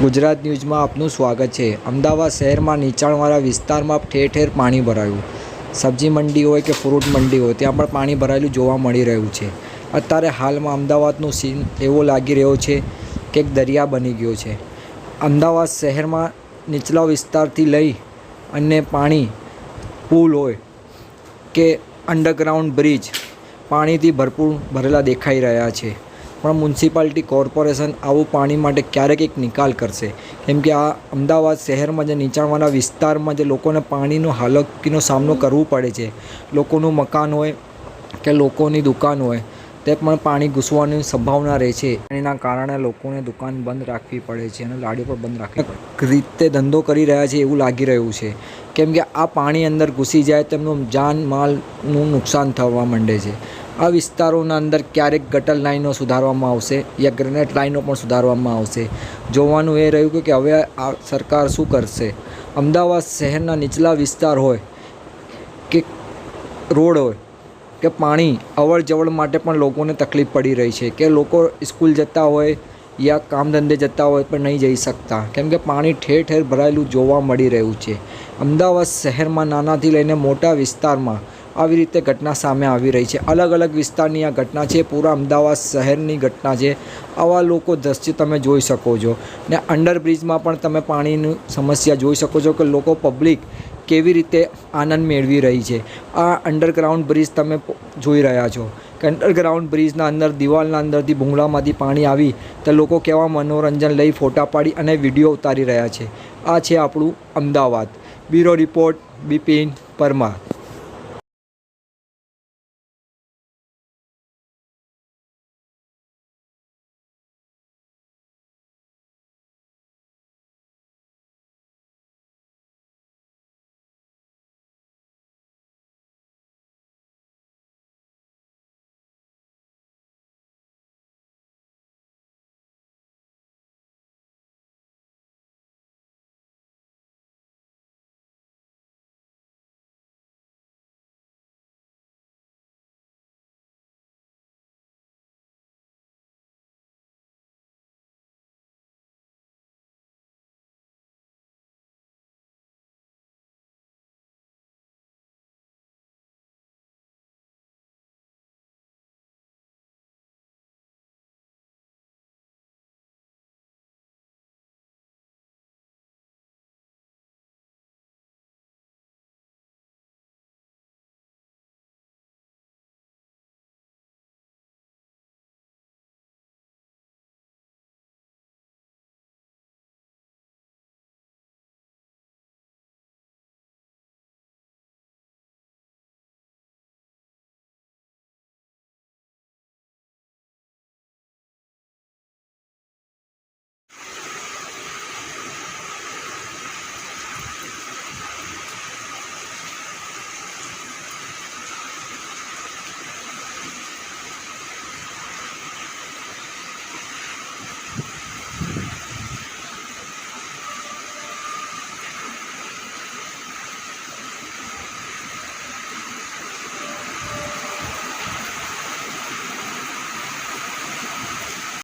ગુજરાત ન્યૂઝમાં આપનું સ્વાગત છે. અમદાવાદ શહેરમાં નીચાણવાળા વિસ્તારમાં ઠેર ઠેર પાણી ભરાયું. સબ્જી મંડી હોય કે ફ્રૂટ મંડી હોય, ત્યાં પણ પાણી ભરાયેલું જોવા મળી રહ્યું છે. અત્યારે હાલમાં અમદાવાદનું સીન એવો લાગી રહ્યો છે કે એક દરિયા બની ગયો છે. અમદાવાદ શહેરમાં નીચલા વિસ્તારથી લઈ અને પાણી, પુલ હોય કે અંડરગ્રાઉન્ડ બ્રિજ પાણીથી ભરપૂર ભરેલા દેખાઈ રહ્યા છે. પણ મ્યુનિસિપાલિટી કોર્પોરેશન આવું પાણી માટે ક્યારેક એક નિકાલ કરશે. કેમ કે આ અમદાવાદ શહેરમાં જે નીચાણવાળા વિસ્તારમાં જે લોકોને પાણીનો હાલકીનો સામનો કરવો પડે છે, લોકોનું મકાન હોય કે લોકોની દુકાન હોય, તે પણ પાણી ઘૂસવાની સંભાવના રહે છે. એના કારણે લોકોને દુકાન બંધ રાખવી પડે છે અને લાડીઓ પણ બંધ રાખવી રીતે ધંધો કરી રહ્યા છે એવું લાગી રહ્યું છે. કેમ કે આ પાણી અંદર ઘૂસી જાય, તેમનું જાન માલનું નુકસાન થવા માંડે છે. આ વિસ્તારોના અંદર ક્યારેક ગટર લાઈનો સુધારવામાં આવશે યા ગ્રેનેટ લાઈનો પણ સુધારવામાં આવશે. જોવાનું એ રહ્યું કે હવે આ સરકાર શું કરશે? અમદાવાદ શહેરના નીચલા વિસ્તાર હોય કે રોડ હોય કે પાણી અવર જવર માટે પણ લોકોને તકલીફ પડી રહી છે કે લોકો સ્કૂલ જતા હોય યા કામ ધંધે જતા હોય પણ નહીં જઈ શકતા. કેમ કે પાણી ઠેર ઠેર ભરાયેલું જોવા મળી રહ્યું છે. અમદાવાદ શહેરમાં નાનાથી લઈને મોટા વિસ્તારમાં આવી રીતે ઘટના સામે આવી રહી છે. અલગ અલગ વિસ્તારની આ ઘટના છે. પૂરા અમદાવાદ શહેરની ઘટના છે. આવા લોકો દ્રશ્ય તમે જોઈ શકો છો. ને અંડરબ્રિજમાં પણ તમે પાણીની સમસ્યા જોઈ શકો છો કે લોકો પબ્લિક કેવી રીતે આનંદ મેળવી રહી છે. આ અંડરગ્રાઉન્ડ બ્રિજ તમે જોઈ રહ્યા છો. કે અંડરગ્રાઉન્ડ બ્રિજના અંદર, દિવાલના અંદરથી ભૂંગળામાંથી પાણી આવી તો લોકો કેવા મનોરંજન લઈ ફોટા પાડી અને વીડિયો ઉતારી રહ્યા છે. આ છે આપણું Ahmedabad. Bureau report Bipin Parmar.